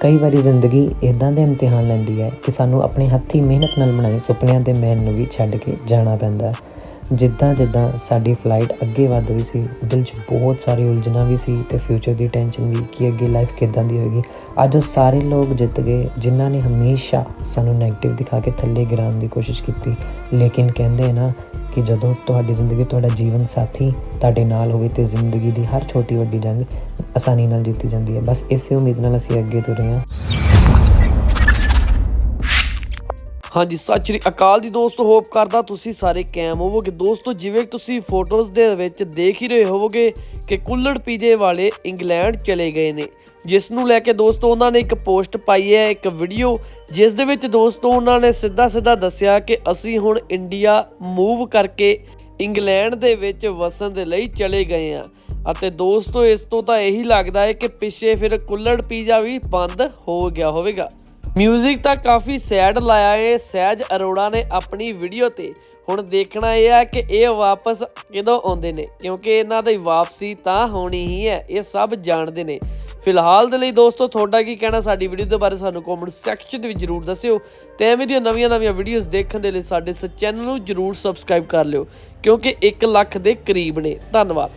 ਕਈ ਵਾਰੀ ਜ਼ਿੰਦਗੀ ਇਦਾਂ ਦੇ ਇਮਤਿਹਾਨ ਲੈਂਦੀ ਹੈ ਕਿ ਸਾਨੂੰ ਆਪਣੇ ਹੱਥੀਂ ਮਿਹਨਤ ਨਾਲ ਬਣਾਏ ਸੁਪਨਿਆਂ ਦੇ ਮਹਿਲ ਨੂੰ ਵੀ ਛੱਡ ਕੇ ਜਾਣਾ ਪੈਂਦਾ ਹੈ। ਜਿੱਦਾਂ ਜਿੱਦਾਂ ਸਾਡੀ ਫਲਾਈਟ ਅੱਗੇ ਵਧ ਰਹੀ ਸੀ, ਦਿਲ 'ਚ ਬਹੁਤ ਸਾਰੀ ਉਲਝਣਾਂ ਵੀ ਸੀ ਤੇ ਫਿਊਚਰ ਦੀ ਟੈਨਸ਼ਨ ਵੀ ਕਿ ਅੱਗੇ ਲਾਈਫ ਕਿੱਦਾਂ ਦੀ ਹੋਏਗੀ। ਅੱਜ ਉਹ ਸਾਰੇ ਲੋਕ ਜਿੱਤ ਗਏ ਜਿਨ੍ਹਾਂ ਨੇ ਹਮੇਸ਼ਾ ਸਾਨੂੰ 네ਗੇਟਿਵ ਦਿਖਾ ਕੇ ਥੱਲੇ ਗਿਰਾਉਣ ਦੀ ਕੋਸ਼ਿਸ਼ ਕੀਤੀ। ਲੇਕਿਨ ਕਹਿੰਦੇ ਨਾ ਕਿ ਜਦੋਂ ਤੁਹਾਡੀ ਜ਼ਿੰਦਗੀ, ਤੁਹਾਡਾ ਜੀਵਨ ਸਾਥੀ ਤੁਹਾਡੇ ਨਾਲ ਹੋਵੇ ਤੇ ਜ਼ਿੰਦਗੀ ਦੀ ਹਰ ਛੋਟੀ ਵੱਡੀ ਜੰਗ ਆਸਾਨੀ ਨਾਲ ਜਿੱਤੀ ਜਾਂਦੀ ਹੈ। ਬਸ ਇਸੇ ਉਮੀਦ ਨਾਲ ਅਸੀਂ ਅੱਗੇ ਤੁਰੇ ਹਾਂ। ਹਾਂਜੀ, ਸਤਿ ਸ਼੍ਰੀ ਅਕਾਲ ਜੀ ਦੋਸਤੋ, ਹੋਪ ਕਰਦਾ ਤੁਸੀਂ ਸਾਰੇ ਕੈਮ ਹੋਵੋਗੇ। ਦੋਸਤੋ, ਜਿਵੇਂ ਤੁਸੀਂ ਫੋਟੋਜ਼ ਦੇ ਵਿੱਚ ਦੇਖ ਹੀ ਰਹੇ ਹੋਵੋਗੇ ਕਿ ਕੁੱਲੜ ਪੀਜੇ ਵਾਲੇ ਇੰਗਲੈਂਡ ਚਲੇ ਗਏ ਨੇ। ਜਿਸ ਨੂੰ ਲੈ ਕੇ ਦੋਸਤੋ, ਉਹਨਾਂ ਨੇ ਇੱਕ ਪੋਸਟ ਪਾਈ ਹੈ, ਇੱਕ ਵੀਡੀਓ, ਜਿਸ ਦੇ ਵਿੱਚ ਦੋਸਤੋ, ਉਹਨਾਂ ਨੇ ਸਿੱਧਾ ਸਿੱਧਾ ਦੱਸਿਆ ਕਿ ਅਸੀਂ ਹੁਣ ਇੰਡੀਆ ਮੂਵ ਕਰਕੇ ਇੰਗਲੈਂਡ ਦੇ ਵਿੱਚ ਵਸਣ ਦੇ ਲਈ ਚਲੇ ਗਏ ਆ ਅਤੇ ਦੋਸਤੋ, ਇਸ ਤੋਂ ਤਾਂ ਇਹੀ ਲੱਗਦਾ ਹੈ ਕਿ ਪਿੱਛੇ ਫਿਰ ਕੁੱਲੜ ਪੀਜ਼ਾ ਵੀ ਬੰਦ ਹੋ ਗਿਆ ਹੋਵੇਗਾ। ਮਿਊਜ਼ਿਕ ਤਾਂ ਕਾਫੀ ਸੈਡ ਲਾਇਆ ਏ। ਸਹਿਜ ਅਰੋੜਾ ਨੇ ਆਪਣੀ ਵੀਡੀਓ ਤੇ ਹੁਣ ਦੇਖਣਾ ਇਹ ਹੈ ਕਿ ਇਹ ਵਾਪਸ ਕਿਦੋਂ ਆਉਂਦੇ ਨੇ। ਕਿਉਂਕਿ ਇਹਨਾਂ ਦੀ ਵਾਪਸੀ ਤਾਂ ਹੋਣੀ ਹੀ ਹੈ, ਇਹ ਸਭ ਜਾਣਦੇ ਨੇ। ਫਿਲਹਾਲ ਦੇ ਲਈ ਦੋਸਤੋ, ਤੁਹਾਡਾ ਕੀ ਕਹਿਣਾ? ਸਾਡੀ ਵੀਡੀਓ ਦੇ ਬਾਰੇ ਸਾਨੂੰ ਕਮੈਂਟ ਸੈਕਸ਼ਨ ਦੇ ਵਿੱਚ ਜਰੂਰ ਦੱਸਿਓ। ਤੇ ਐਵੇਂ ਦੀਆਂ ਨਵੀਆਂ-ਨਵੀਆਂ ਵੀਡੀਓਜ਼ ਦੇਖਣ ਦੇ ਲਈ ਸਾਡੇ ਇਸ ਚੈਨਲ ਨੂੰ ਜਰੂਰ ਸਬਸਕ੍ਰਾਈਬ ਕਰ ਲਿਓ। ਕਿਉਂਕਿ 1 ਲੱਖ ਦੇ ਕਰੀਬ ਨੇ। ਧੰਨਵਾਦ।